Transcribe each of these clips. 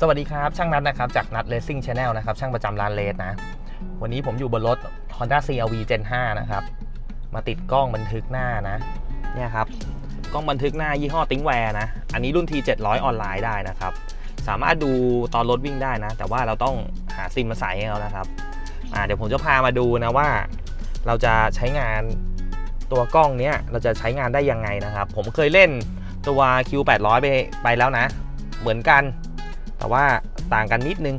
สวัสดีครับช่างนัดนะครับจากนัด Racing Channel นะครับช่างประจำร้านเลสนะ วันนี้ผมอยู่บนรถ Honda CRV Gen 5 นะครับ มาติดกล้องบันทึกหน้านะเนี่ยครับกล้องบันทึกหน้ายี่ห้อติ้งแวร์นะ อันนี้รุ่น T700 ออนไลน์ได้นะครับ สามารถดูตอนรถวิ่งได้นะ แต่ว่าเราต้องหาซิมมาใส่ให้เขานะครับอ่าเดี๋ยวผมจะพามาดูนะว่า เราจะใช้งานตัวกล้องเนี้ยเราจะใช้งานได้ยังไงนะครับ ผมเคยเล่นตัว Q800 ไปไปแล้วนะ เหมือนกัน แต่ว่าต่างกันนิดนึง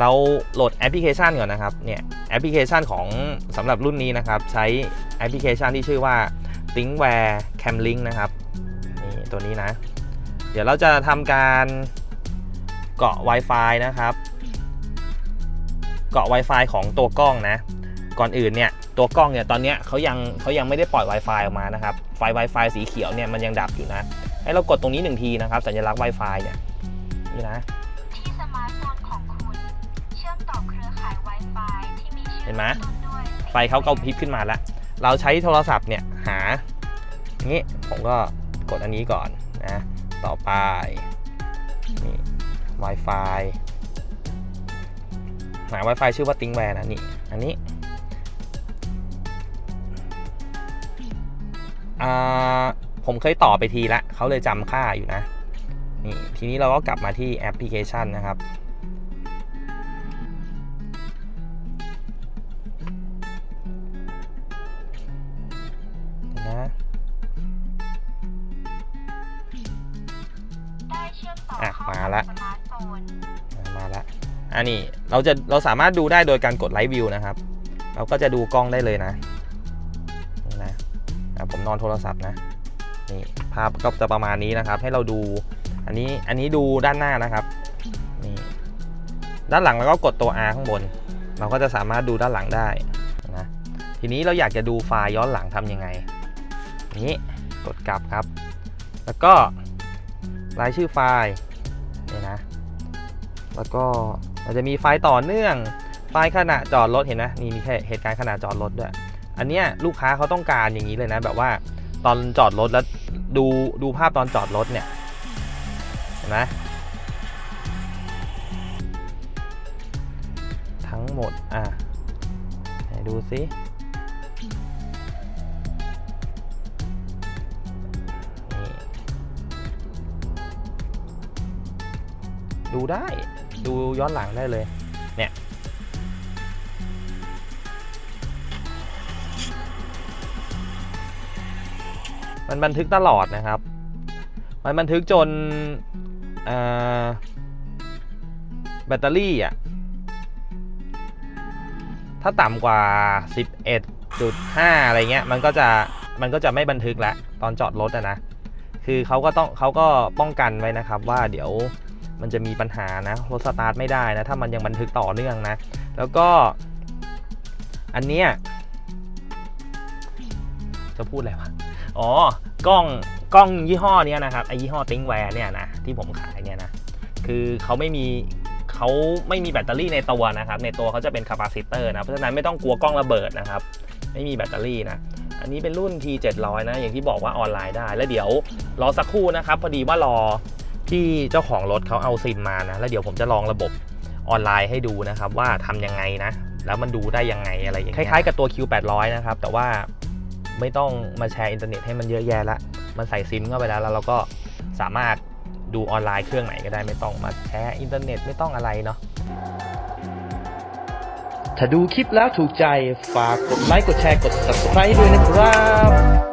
เราโหลดแอปพลิเคชันก่อนนะครับ เนี่ยแอปพลิเคชันของสำหรับรุ่นนี้นะครับ ใช้แอปพลิเคชันที่ชื่อว่า ThinkWare Camlink นะครับ นี่ตัวนี้นะ เดี๋ยวเราจะทำการเกาะ Wi-Fi นะครับ เกาะ Wi-Fi ของตัวกล้องนะ ก่อนอื่นเนี่ยตัวกล้องเนี่ยตอนนี้เขายังเขายังไม่ได้ปล่อย Wi-Fi ออกมานะครับ ไฟ Wi-Fi สีเขียวเนี่ยมันยังดับอยู่นะ ให้เรากดตรงนี้หนึ่งทีนะครับ สัญลักษณ์ Wi-Fi เนี่ย นี่นะที่สมาร์ทโฟนของคุณเชื่อมต่อเครือข่าย Wi-Fi ที่มีชื่อเห็นไหมต้นด้วยไฟเขาเกาพริบขึ้นมาแล้ว เราใช้โทรศัพท์เนี่ยหาอย่างนี้ผมก็กดอันนี้ก่อนนะต่อไปนี่ Wi-Fi หา Wi-Fi ชื่อว่า ThinkWare นะนี่อันนี้อ่าผมเคยต่อไปทีละเขาเลยจำค่าอยู่นะ นี่ทีนี้เราก็กลับมาที่แอปพลิเคชันนะครับ นะได้เชื่อมต่ออะเข้ามากับละสมาร์ทโฟนอะมาแล้วอันนี้เราจะเราสามารถดูได้โดยการกดไลฟ์วิวนะครับ เราก็จะดูกล้องได้เลยนะนี่นะอะผมนอนโทรศัพท์นะนี่ภาพก็จะประมาณนี้นะครับ ให้เราดู อันนี้อันนี้ดูด้านหน้านะครับนี่ด้านหลังเราก็กดตัว R ข้างบน เราก็จะสามารถดูด้านหลังได้นะทีนี้เราอยากจะดูไฟล์ย้อนหลังทำยังไง นี้กดกลับครับ แล้วก็รายชื่อไฟล์นี่นะ แล้วก็เราจะมีไฟล์ต่อเนื่องไฟล์ขณะจอดรถเห็นนะนี่มีแค่เหตุการณ์ขณะจอดรถด้วย อันเนี้ยลูกค้าเขาต้องการอย่างนี้เลยนะ แบบว่าตอนจอดรถแล้วดูดูภาพตอนจอดรถเนี่ย ห็นไหมทั้งหมด อะไหนดูสิดูได้ดูย้อนหลังได้เลย เนี่ย มันบันทึกตลอดนะครับ มันบันทึกจน แบตเตอรี่อะ ถ้าต่ำกว่า 11.5 อะไรเงี้ย มันก็จะ มันก็จะไม่บันทึกแล้วตอนจอดรถอะนะ คือเขาก็ต้องเขาก็ป้องกันไว้นะครับ ว่าเดี๋ยวมันจะมีปัญหานะรถสตาร์ทไม่ได้นะ ถ้ามันยังบันทึกต่อเนื่องนะ แล้วก็ อันเนี้ยจะพูดอะไรวะ อ๋อ กล้อง กล้องยี่ห้อเนี้ยนะครับไอยี่ห้อติงแวร์เนี่ยนะที่ผมขายเนี่ยนะคือเขาไม่มีเขาไม่มีแบตเตอรี่ในตัวนะครับ ในตัวเขาจะเป็นคาปาซิเตอร์นะเพราะฉะนั้นไม่ต้องกลัวกล้องระเบิดนะครับ ไม่มีแบตเตอรี่นะอันนี้เป็นรุ่น T700 นะอย่างที่บอกว่าออนไลน์ได้ แล้วเดี๋ยวรอสักครู่นะครับพอดีว่ารอที่เจ้าของรถเขาเอาซิมมานะแล้วเดี๋ยวผมจะลองระบบออนไลน์ให้ดูนะครับ ว่าทำยังไงนะ แล้วมันดูได้ยังไงอะไรอย่างเงี้ยคล้ายๆกับตัว Q800 นะครับแต่ว่าไม่ต้องมาแชร์อินเทอร์เน็ตให้มันเยอะแยะละ มันใส่ซิมเข้าไปแล้วแล้วเราก็สามารถดูออนไลน์เครื่องไหนก็ได้ไม่ต้องมาแชร์อินเทอร์เน็ตไม่ต้องอะไรเนาะถ้าดูคลิปแล้วถูกใจฝากกดไลค์กดแชร์กด subscribe ด้วยนะครับ